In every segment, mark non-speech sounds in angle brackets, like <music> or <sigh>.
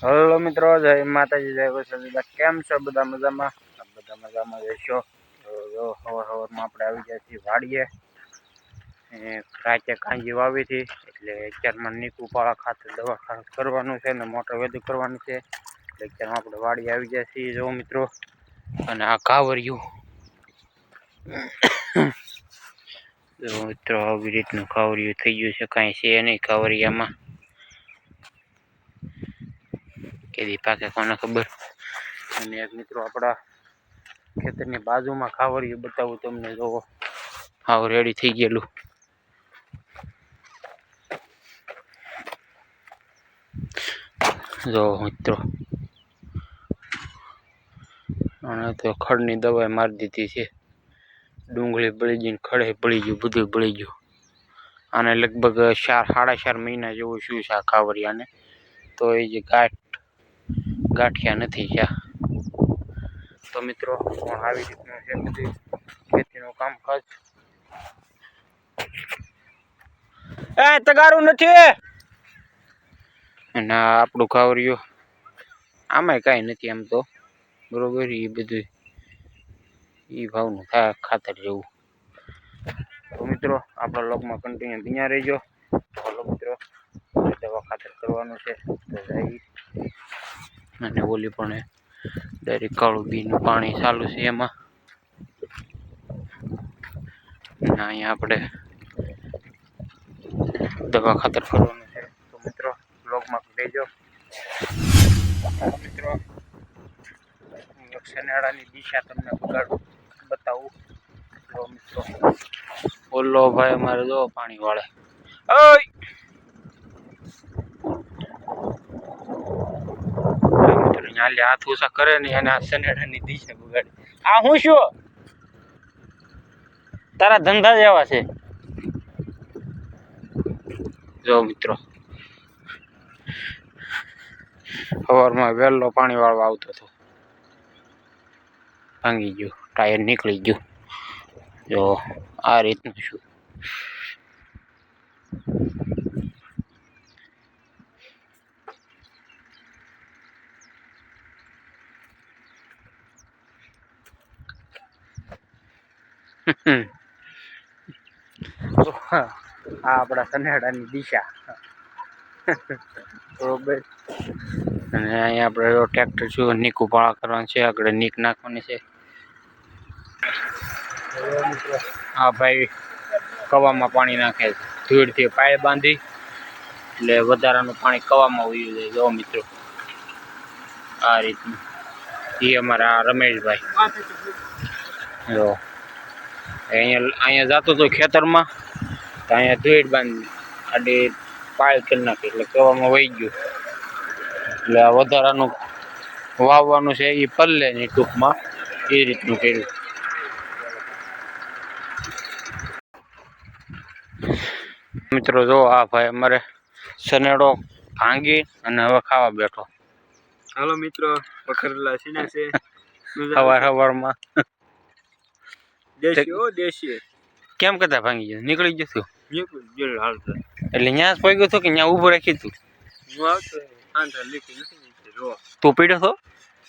Hello મિત્રો, જય માતાજી, જય વસંત કેમ છો? બધા મજામાં? બધા મજામાં રહેશો? જો સવાર સવારમાં આપણે આવી ગયા છીએ વાડીએ. રાતે કાંજી વાવી હતી એટલે અત્યારમાં નીકું પાળા દવાખાનું દવા કરવાનું છે અને મોટર વેદું કરવાનું છે. એટલે અત્યારમાં આપણે વાડીએ આવી ગયા છીએ, જો મિત્રો. અને આ કાવરિયું જો મિત્રો, આવી રીતનું કાવરિયું થઈ ગયું છે, કાંઈ છે નહીં કાવરિયામાં. કેદી પાકે કોને ખબર? અને એક મિત્રો આપણા ખેતરની બાજુમાં ખાવડિયું બતાવું તમને જોવો હાવ રેડી થઈ ગયેલું. જો મિત્રો, અને તો ખડની દવાઈ મારી દીધી છે. ડુંગળી બળી ગઈ ખડે બળી ગયું, બધું બળી ગયું. આને લગભગ ચાર, સાડા ચાર મહિના જેવું શું છે આ કાવરિયાને તો એ જે ગાંઠ ગાંઠિયા નથી જ્યાં તો મિત્રો પણ આવી રીતનું છે બધી ખેતીનું કામકાજ. એ તગારું નથી? અને આપણું કાવરિયું આમાંય કાંઈ નથી એમ તો. બરોબર એ બધું એ ભાવનું થાય ખાતર જેવું. તો મિત્રો આપણા લોકમાં કન્ટિન્યુ ત્યાં રહેજો. તો મિત્રો દવા ખાતર કરવાનું છે. તો જઈ અને ઓલી પણ દરેક કાળું બીનું પાણી ચાલુ છે એમાં. અહીંયા આપણે દવા ખાતર ફરવાનું છે. તો મિત્રો બ્લોગમાં લેજો. મિત્રો શનાળાની દિશા તમને બગાડું, બતાવું. તો મિત્રો. ઓલો ભાઈ, અમારે જો પાણી વાળે. ઓય! મિત્રો લે હાથ ઓછા કરે ને અને આ શનિયાળાની દિશા બગાડે. આ હું શું તારા ધંધા જ એવા છે. જો મિત્રો. સવારમાં વહેલો પાણી વાળવા આવતો હતો. ભાંગી ગયું. ટાયર નીકળી ગયું. જો આ રીતનું શું આ આપણા સનેડાની દિશા. બરોબર. અને અહીંયા આપણે ટ્રેક્ટર છું નીક ઉપાળા કરવાનું છે, આગળ નીક નાખવાની છે. હા, ભાઈ, કવામાં પાણી નાખે ધૂળથી પાય બાંધી, એટલે વધારાનું પાણી કવામાં ઉયું જાય. જો મિત્રો, આ રીતનું. એ અમારા રમેશભાઈ. જો. અહીંયા અહીંયા જતો હતો ખેતરમાં તો અહીંયા ધૂળ બાંધી આડી પાય કરી નાખી એટલે કહેવામાં વહી ગયું. એટલે આ વધારાનું વાવવાનું છે એ પલ્લે ની ટૂંકમાં એ રીતનું કર્યું. મિત્રો જો આ ભાઈ અમારે સનેડો ભાંગી અને હવે ખાવા બેઠો. હાલો મિત્રો ને છે. <laughs> સવાર સવારમાં દેશી ઓ દેશી. કેમ કરતા ભાંગી ગયો? નીકળી ગયો તું નીકળ હાલતો એટલે જ પડી ગયો તો કે ત્યાં ઊભું રાખી તું હું આવતો આંધા નથી તું પીડ્યો છો?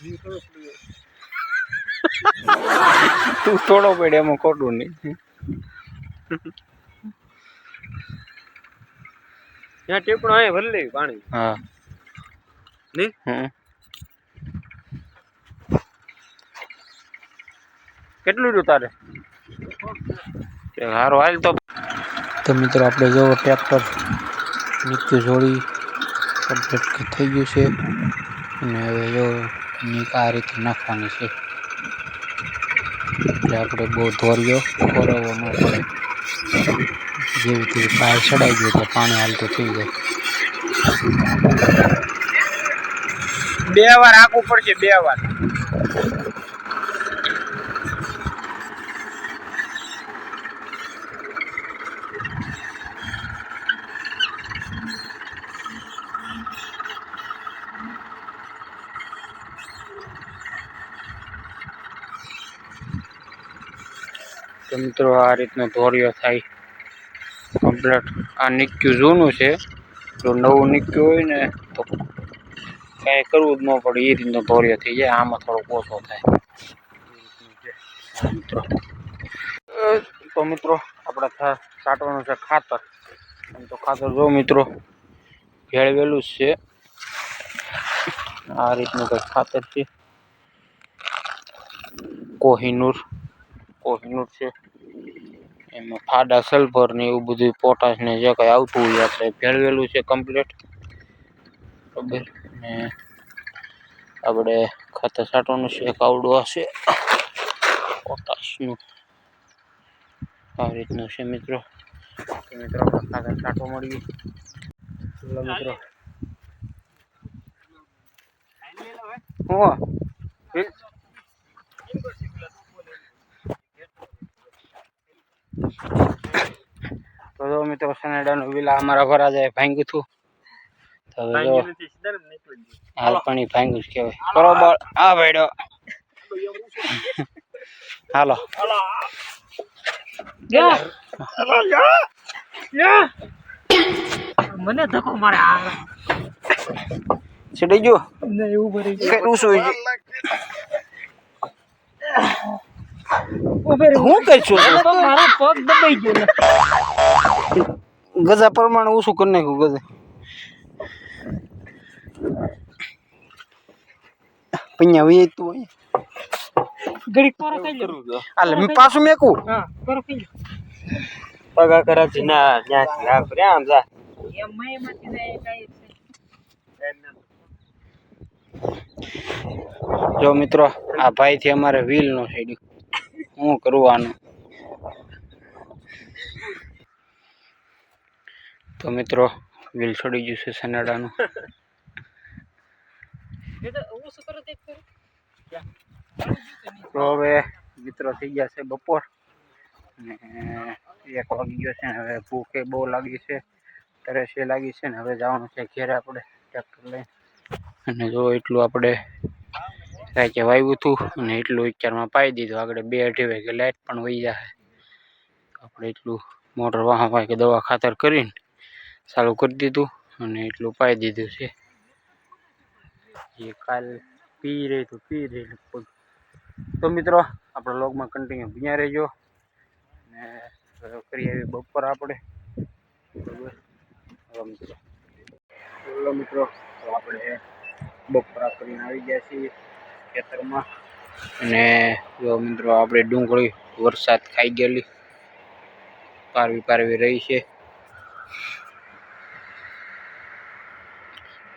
<laughs> તું થોડો પડે એમાં ખોટું નહીં. ત્યાં ટેપણો આવે ભલે પાણી. હા. નહીં? હમ. કેટલું રહ્યું તારે? તે હારો હાલ તો. તો મિત્રો આપણે જોવો ટ્રેક્ટર નીચે જોડી કમ્પ્લીટ થઈ ગયું છે. અને હવે જો નીક આ રીતે નાખવાની છે. એટલે આપણે બહુ ધોર્યો ખોરવવો ન પડે. જેવી તેવી બહાર ચડાઈ ગયું એટલે પાણી હાલતું થઈ જાય. બે વાર આખું પડશે બે વાર. તો મિત્રો આ રીતનો ધોર્યો થાય. કમ્પ્લેટ. આ નિક્યું જૂનું છે. જો નવું નિક્યું હોય ને તો કાંઈ કરવું જ ન પડે એ રીતનો ધોર્યો થઈ જાય, આમાં થોડોક ઓછો થાય. મિત્રો. તો મિત્રો, આપણે છાંટવાનું છે ખાતર. આમ તો ખાતર જો મિત્રો, ભેળવેલું જ છે. આ રીતનું કંઈક ખાતર છે. કોહિનૂર. કોહિનૂર છે. એમાં ફાડા સલ્ફર ને એવું બધું પોટાશ ને જે કંઈ આવતું હોય આપણે ભેળવેલું છે કમ્પ્લીટ. બરાબર ને આપણે ખાતર છાંટવાનું છે કાવડો હશે. પોટાશનું. આ રીતનું છે મિત્રો. મિત્રો ખાતર છાંટો મળીએ. ચલો મિત્રો. હું? તો જો મિત્રો સનેડાનું વિલા અમારા ભરા જાય ભાંગ્યું હતું. તો જો હાલ પાણી ભાંગ્યું જ કહેવાય. બરોબર હા ભાઈડો. હાલો. મને ધક્કો મારે આ ગયો? એવું ભરી ઉભે રહે. હું કઈ છું? મારો પગ દબાઈ ગયો. ગજા પ્રમાણે ઓછું કરી નાખ્યું ગજા. પૈયા વી તું ઘડીક પર કઈ લો હાલે મેં પાછું મેકું. હા પર ખાઈ લો પગા કરાથી ના ત્યાંથી ના કરે આમ જા. એમ મેં એમાંથી જાય કાંઈ જો મિત્રો આ ભાઈથી અમારે વ્હીલ નો છેડ્યું શું કરવાનું? તો મિત્રો વ્હીલ છોડી ગયું છે સનાડાનું. <laughs> તો હવે મિત્રો થઈ ગયા છે બપોર. ને એક વાગી ગયો છે ને હવે ભૂખે બહુ લાગી છે તરસે લાગી છે ને હવે જવાનું છે ઘેરે આપણે ટ્રેક્ટર લઈને. અને જો એટલું આપણે રાતે વાવ્યું હતું અને એટલું વિચારમાં પાઈ દીધું. આગળ બે અઢી વાગે લાઇટ પણ વહી જાય. આપણે એટલું મોટર વાહન વાય કે દવા ખાતર કરીને ચાલુ કરી દીધું અને એટલું પાઈ દીધું છે. એ કાલ પી રહી તો પી રહ્યું તો મિત્રો આપણા લોગમાં કન્ટિન્યુ ભીયા રહેજો. ને કરી આવી બપોર આપણે. મિત્રો. મિત્રો તો આપણે બપોરા કરીને આવી ગયા છીએ ખેતરમાં. અને જો મિત્રો આપણે ડુંગળી વરસાદ ખાઈ ગયેલી. પારવી પારવી રહી છે.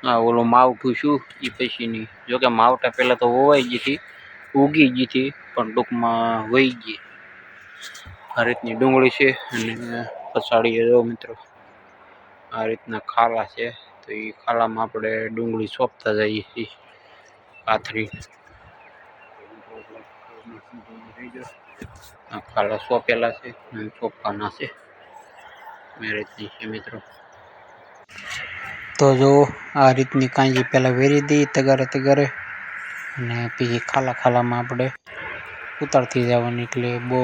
હા ઓલું માવઠું શું? એ પછીની જોકે માવઠા પહેલાં તો વવાઈ ગઈ હતી, ઉગી ગઈ હતી, પણ ટૂંકમાં વહી ગઈ. આ રીતની ડુંગળી છે અને પછાડીએ જો મિત્રો. આ રીતના ખાલા છે, તો એ ખાલામાં આપણે ડુંગળી સોંપતા જઈએ છીએ. પાથરી. આ ખાલા સોંપેલા છે સોંપવાના છે. એ છે મિત્રો. તો જો આ રીતની કાંજી પહેલાં વેરી દઈએ તગારે તગારે અને પછી ખાલા ખાલામાં આપણે ઉતારતી જવાની એટલે બહુ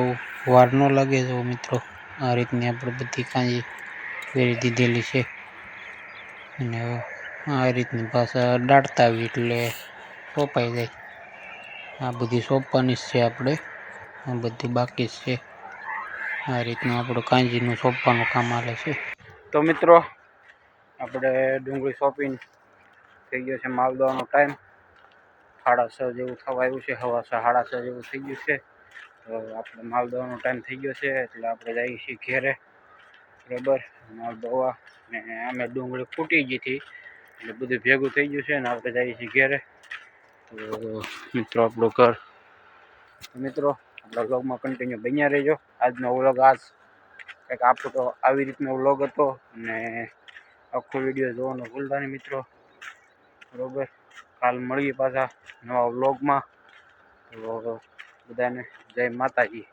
વાર ન લાગે જો મિત્રો. આ રીતની આપણે બધી કાંજી વેરી દીધેલી છે. અને આ રીતની પાછા દાટતા આવી એટલે સોંપાઈ જાય. આ બધી સોંપવાની જ છે આપણે. આ બધી બાકી જ છે. આ રીતનું આપણું કાંજીનું સોંપવાનું કામ આવે છે. તો મિત્રો આપણે ડુંગળી શોપિંગ થઈ ગયો છે માલ દવાનો ટાઈમ સાડા છ જેવું થવા આવ્યું છે, હવા સાડા છ જેવું થઈ ગયું છે. તો આપણે માલ દવાનો ટાઈમ થઈ ગયો છે, એટલે આપણે જઈએ છીએ ઘેરે. બરાબર? માલ દવા ને અમે ડુંગળી ફૂટી ગઈ હતી, એટલે બધું ભેગું થઈ ગયું છે ને આપણે જઈએ છીએ ઘેરે. તો મિત્રો આપણું ઘર. મિત્રો, આપણા વ્લોગમાં કન્ટિન્યુ બન્યા રહેજો. આજનો વ્લોગ આજ. કંઈક આપણો તો આવી રીતનો વ્લોગ હતો અને આખો વીડિયો જોવાનો ભૂલતા નહીં મિત્રો. બરોબર? કાલ મળીએ પાછા નવા વ્લોગમાં. તો બધાને જય માતાજી.